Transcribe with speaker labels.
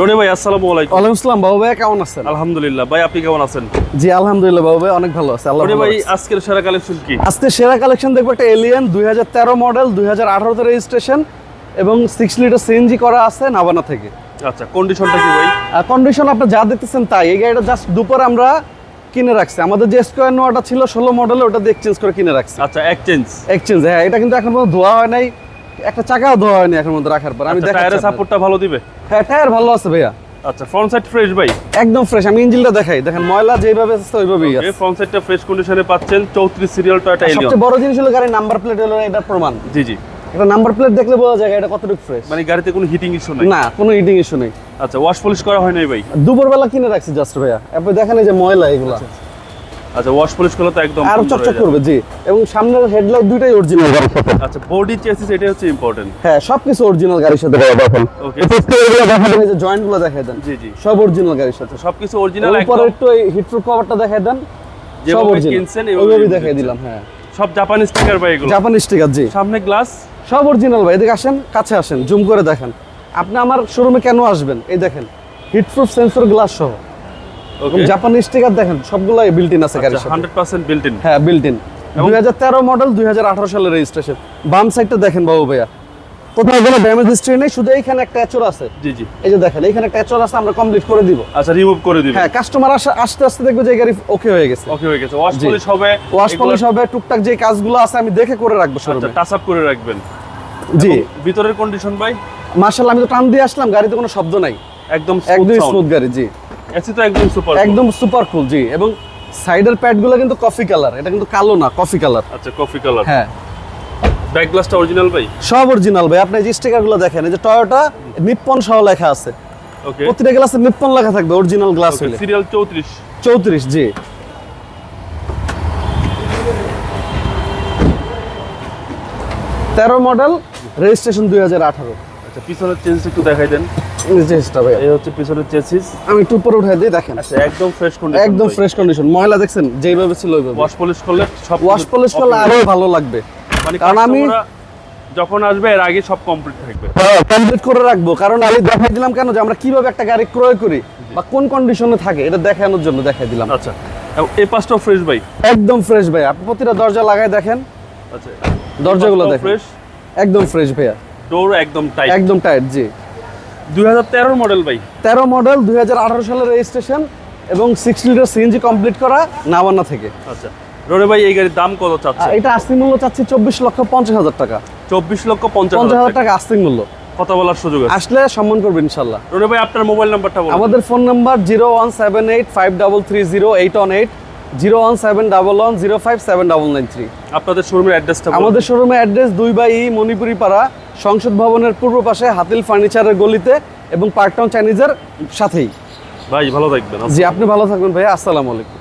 Speaker 1: রনি ভাই আসসালামু আলাইকুম।
Speaker 2: ওয়ালাইকুম আসসালাম বাবু ভাই কেমন আছেন?
Speaker 1: আলহামদুলিল্লাহ ভাই আপনি কেমন আছেন?
Speaker 2: জি আলহামদুলিল্লাহ বাবু ভাই অনেক ভালো আছে আল্লাহ
Speaker 1: রনি ভাই আজকের সেরা কালেকশন কি?
Speaker 2: আজকে সেরা কালেকশন দেখব একটা এলিয়ান দুই মডেল দুই হাজার রেজিস্ট্রেশন এবং সিক্স লিটার সিএনজি করা আছে নাভানা থেকে।
Speaker 1: আচ্ছা কন্ডিশনটা কি ভাই?
Speaker 2: কন্ডিশন আপনি যা দেখতেছেন তাই এই গাড়িটা জাস্ট দুপুর আমরা কিনে রাখছি। আমাদের যে স্কোয়ার নোয়াটা ছিল ষোলো মডেল ওটা দিয়ে এক্সচেঞ্জ করে কিনে রাখছি।
Speaker 1: আচ্ছা এক্সচেঞ্জ
Speaker 2: এক্সচেঞ্জ হ্যাঁ এটা কিন্তু এখন পর্যন্ত ধোয়া হয় নাই একটা চাকাও ধোয়া হয়নি এখন মধ্যে রাখার পর। আমি
Speaker 1: আচ্ছা সাপোর্টটা ভালো দিবে?
Speaker 2: হ্যাঁ টায়ার ভালো আছে ভাইয়া।
Speaker 1: আচ্ছা ফ্রন্ট সাইড ফ্রেশ ভাই?
Speaker 2: একদম ফ্রেশ আমি ইঞ্জিনটা দেখাই। দেখেন ময়লা যেভাবে আছে ওইভাবেই আছে।
Speaker 1: ফ্রন্ট সাইডটা ফ্রেশ কন্ডিশনে পাচ্ছেন 34 সিরিয়াল টয়োটা এলিয়ন
Speaker 2: সবচেয়ে বড় জিনিস হলো গাড়ির নাম্বার প্লেট হলো এটা প্রমাণ।
Speaker 1: জি জি।
Speaker 2: একটা নাম্বার প্লেট দেখলে বোঝা যায় এটা কতটুকু ফ্রেশ
Speaker 1: মানে গাড়িতে কোনো হিটিং ইস্যু নাই?
Speaker 2: না কোনো ইটিং ইস্যু নেই।
Speaker 1: আচ্ছা ওয়াশ পলিশ করা হয় নাই ভাই?
Speaker 2: দুপুরবেলা কিনে রাখছি জাস্ট ভাইয়া। আপনি দেখেন এই যে ময়লা এগুলা।
Speaker 1: আচ্ছা ওয়াশ পলিশ করলে তো একদম আরও
Speaker 2: চকচক করবে জি। এবং সামনের হেডলাইট দুইটাই অরিজিনাল গাড়ির সাথে।
Speaker 1: আচ্ছা বডি চেসিস এটা হচ্ছে ইম্পর্টেন্ট
Speaker 2: হ্যাঁ সবকিছু অরিজিনাল গাড়ির সাথে দেখেন।
Speaker 1: ওকে
Speaker 2: দেখা দেন যে জয়েন্টগুলো দেখাই দেন
Speaker 1: জি জি।
Speaker 2: সব অরিজিনাল গাড়ির সাথে।
Speaker 1: সবকিছু অরিজিনাল
Speaker 2: উপরে একটু এই হিটপ্রুফ কভারটা দেখাই দেন
Speaker 1: যেভাবে কিনছেন
Speaker 2: দেখাই দিলাম হ্যাঁ।
Speaker 1: সব জাপানি স্টিকার ভাই এগুলো?
Speaker 2: জাপানি স্টিকার জি।
Speaker 1: সামনে গ্লাস
Speaker 2: সব অরিজিনাল ভাই এদিকে আসেন কাছে আসেন জুম করে দেখেন। আপনি আমার শোরুমে কেন আসবেন? এই দেখেন হিটপ্রুফ সেন্সর গ্লাস সহ। জাপানি স্টিকার দেখেন সবগুলো বিল্ট ইন আছে গাড়ির সাথে।
Speaker 1: 100% বিল্ট ইন
Speaker 2: হ্যাঁ বিল্ট ইন দুই হাজার তেরো মডেল দুই হাজার আঠারো সালের রেজিস্ট্রেশন বাম সাইডটা দেখেন বাবু ভাইয়া। কোথাও কোনো ড্যামেজ হিস্ট্রি নেই শুধু এইখানে একটা অ্যাচর আছে।
Speaker 1: জি জি।
Speaker 2: এই যে দেখেন এইখানে একটা অ্যাচর আছে আমরা কমপ্লিট করে দিব।
Speaker 1: আচ্ছা রিমুভ করে দিবেন।
Speaker 2: হ্যাঁ কাস্টমার আসতে আসতে দেখবে যে গাড়ি ওকে হয়ে গেছে।
Speaker 1: ওকে হয়ে গেছে। ওয়াশ পলিশ হবে
Speaker 2: ওয়াশ পলিশ হবে টুকটাক যে কাজগুলো আছে আমি দেখে করে রাখব শোরুমে
Speaker 1: টাচ আপ করে রাখবেন।
Speaker 2: জি।
Speaker 1: ভিতরের কন্ডিশন ভাই?
Speaker 2: মার্শাল আমি তো টান দিয়ে আসলাম গাড়িতে কোনো শব্দ নাই।
Speaker 1: একদম
Speaker 2: একদম
Speaker 1: স্মুথ
Speaker 2: গাড়ি জি।
Speaker 1: এসি তো একদম সুপার
Speaker 2: একদম সুপার কুল জি। এবং সাইডের প্যাডগুলো কিন্তু কফি কালার এটা কিন্তু কালো না কফি কালার
Speaker 1: আচ্ছা কফি কালার
Speaker 2: হ্যাঁ।
Speaker 1: ব্যাক গ্লাসটা অরিজিনাল ভাই?
Speaker 2: সব অরিজিনাল ভাই আপনি যে স্টিকারগুলো দেখেন এই যে টয়োটা নিপ্পন সহ লেখা আছে।
Speaker 1: ওকে
Speaker 2: প্রতিটা গ্লাসে নিপ্পন লেখা থাকবে অরিজিনাল গ্লাস হলে।
Speaker 1: সিরিয়াল 34
Speaker 2: চৌত্রিশ জি। তেরো মডেল রেজিস্ট্রেশন দুই হাজার আঠারো।
Speaker 1: আচ্ছা পিছনের চেসিস একটু দেখাই দেন।
Speaker 2: ভাই
Speaker 1: এই হচ্ছে পিছনের চেসিস
Speaker 2: আমি একটু উপরে উঠাই দিই দেখেন।
Speaker 1: আচ্ছা একদম ফ্রেশ কন্ডিশন
Speaker 2: একদম ফ্রেশ কন্ডিশন ময়লা দেখছেন? যেইভাবে ছিল ওইভাবে।
Speaker 1: ওয়াশ পলিশ করলে সব
Speaker 2: ওয়াশ পলিশ করলে আরও ভালো লাগবে।
Speaker 1: মানে
Speaker 2: কারণ আমি-
Speaker 1: যখন আসবে এর আগে সব কমপ্লিট থাকবে।
Speaker 2: কমপ্লিট করে রাখব। কারণ আমি দেখাই দিলাম কেন যে আমরা কীভাবে একটা গাড়ি ক্রয় করি বা কোন কন্ডিশনে থাকে এটা দেখানোর জন্য দেখাই দিলাম।
Speaker 1: আচ্ছা এই ফ্রেশ ভাই।
Speaker 2: একদম ফ্রেশ ভাই আপনি প্রতিটা দরজা লাগাই দেখেন।
Speaker 1: আচ্ছা
Speaker 2: দরজাগুলো দেখেন।
Speaker 1: ফ্রেশ
Speaker 2: একদম ফ্রেশ ভাইয়া।
Speaker 1: ডোর একদম টাইট
Speaker 2: একদম টাইট জি।
Speaker 1: 2013 মডেল ভাই।
Speaker 2: 13 মডেল 2018 সালের রেজিস্ট্রেশন এবং 6 লিটার সিএনজি কমপ্লিট করা নাওয়ানা থেকে।
Speaker 1: আচ্ছা। রোরে ভাই এই গাড়ির দাম কত চাচ্ছে?
Speaker 2: এটা আস্তিং মূল্য চাচ্ছে 24 লক্ষ 50 হাজার টাকা।
Speaker 1: 24 লক্ষ 50 হাজার
Speaker 2: টাকা। আস্তিং মূল্য।
Speaker 1: কথা বলার সুযোগ আছে।
Speaker 2: আসলে সম্মান করবেন ইনশাআল্লাহ
Speaker 1: রোরে ভাই আপনার মোবাইল নাম্বারটা বলুন।
Speaker 2: আমাদের phone number 01785330818 zero one seven double one zero five seven double nine three.
Speaker 1: আপনাদের শোরুমের অ্যাড্রেসটা
Speaker 2: আমাদের শোরুমের অ্যাড্রেস দুই বাই মণিপুরি পাড়া সংসদ ভবনের পূর্ব পাশে হাতিল ফার্নিচারের গলিতে এবং পার্কটাউন চাইনিজের সাথেই।
Speaker 1: ভাই ভালো থাকবেন।
Speaker 2: জি আপনি ভালো থাকবেন ভাইয়া। আসসালামু আলাইকুম।